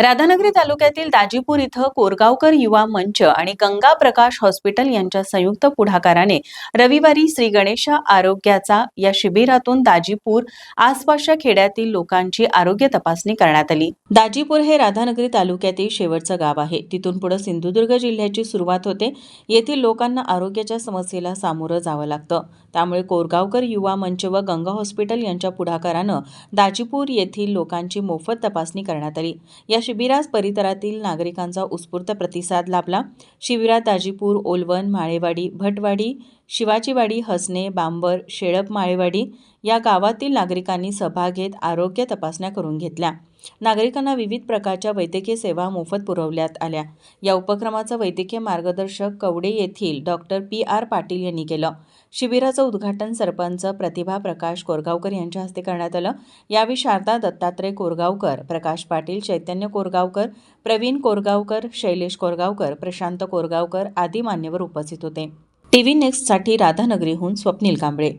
राधानगरी तालुक्यातील दाजीपूर इथं कोरगावकर युवा मंच आणि गंगा प्रकाश हॉस्पिटल यांच्या संयुक्त पुढाकाराने रविवारी श्री गणेशा आरोग्याचा या शिबिरातून दाजीपूर आसपासच्या खेड्यातील लोकांची आरोग्य तपासणी करण्यात आली. दाजीपूर हे राधानगरी तालुक्यातील शेवटचं गाव आहे. तिथून पुढे सिंधुदुर्ग जिल्ह्याची सुरुवात होते. येथील लोकांना आरोग्याच्या समस्येला सामोरं जावं लागतं. त्यामुळे कोरगावकर युवा मंच व गंगा हॉस्पिटल यांच्या पुढाकारानं दाजीपूर येथील लोकांची मोफत तपासणी करण्यात आली. या शिबिरास परिसरातील नागरिकांचा उत्स्फूर्त प्रतिसाद लाभला. शिबिरात दाजीपूर ओलवण माळेवाडी भटवाडी शिवाजीवाडी हसने बांबर शेळप माळेवाडी या गावातील नागरिकांनी सभा घेत आरोग्य तपासण्या करून घेतल्या. नागरिकांना विविध प्रकारच्या वैद्यकीय सेवा मोफत पुरवण्यात आल्या. या उपक्रमाचं वैद्यकीय मार्गदर्शक कवडे येथील डॉक्टर पी. आर. पाटील यांनी केलं. शिबिराचं उद्घाटन सरपंच प्रतिभा प्रकाश कोरगावकर यांच्या हस्ते करण्यात आलं. यावेळी शारदा दत्तात्रय कोरगावकर प्रकाश पाटील चैतन्य कोरगावकर प्रवीण कोरगावकर शैलेश कोरगावकर प्रशांत कोरगावकर आदी मान्यवर उपस्थित होते. टीव्ही नेक्स्टसाठी राधानगरीहून स्वप्नील कांबळे.